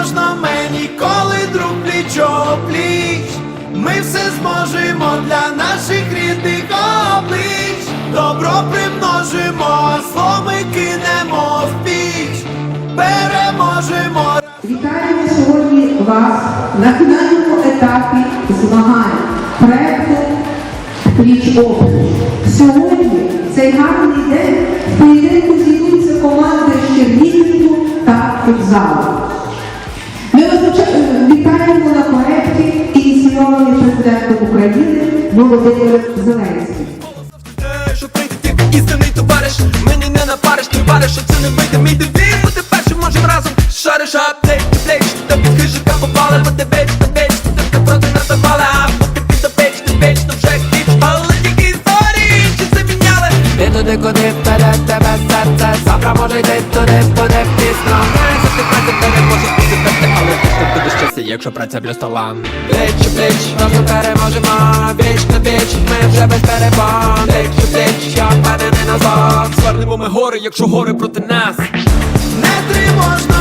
можна мені, коли друг пліч пліч. Ми все зможемо для наших рідних облич. Добро примножимо, зло ми кинемо в піч. Переможемо. Вітаємо сьогодні вас на фінальному етапі змагань проекту Пліч опліч. Сьогодні цей гарний день в поєдинку зійдуться команди з Чернігівку та футзалу. Президентом України Володимиром Зеленським. Те, що прийде істинний товариш Мені не напариш, ти вариш, що це не вийде Мій девіз, бути першим можем разом Шариш аптек, плеч, та під хижика попали Бо ти веч, ти веч, ти ти проти нас запали А бути під печ, ти вечно вже хліч Але тільки історії, чи це міняли Ти туди, куди вперед тебе серце Завтра може йти туди, куди щастя, якщо праця плюс талант Плеч, плеч, разом переможемо. Віч на віч, ми вже без перебон Плеч, плеч, я впевнений назад Звернемо ми гори, якщо гори проти нас. Не тривожно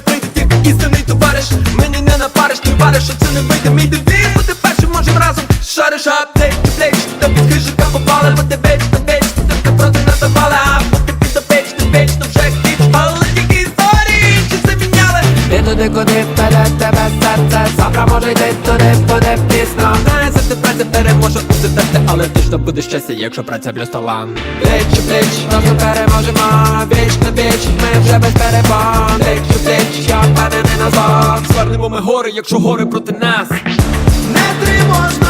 прийде тільки істинний товариш. Мені не що це не вийде. Мій девіз, бути першим можем разом Шариш аптек, плеч, та під хижика попали Бо ти веч, ти веч, ти ти проти нас запали А бути під печ, ти вечно вже хліч Але тільки історії, чи це міняли? Ти туди, куди вперед тебе серце? Завтра може йти туди, куди пісно Не завжди праця переможе усе терти Але ти ж то буде щастя, якщо праця плюс талант Плеч, плеч, разом переможемо Віч на віч, ми вже без перебон Плеч, плеч, я впевнений назад. Звернемо ми гори, якщо гори проти нас. Не тривожно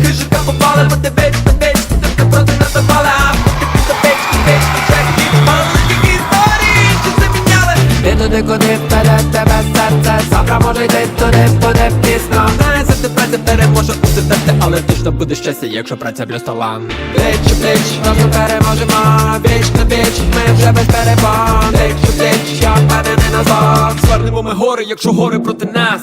під ти ти ти ти проти нас запали А бути під печ, ти ти вже хліч Але тільки історії, чи це міняли Ти туди, куди вперед тебе серце Завтра може йти туди, куди пісно Не завжди праця переможе усе терти Але ти ж то буде щастя, якщо праця плюс талант Плеч, плеч, разом переможемо Віч на віч, ми вже без перебон Плеч, плеч, я впевнений назад Звернемо ми гори, якщо гори проти нас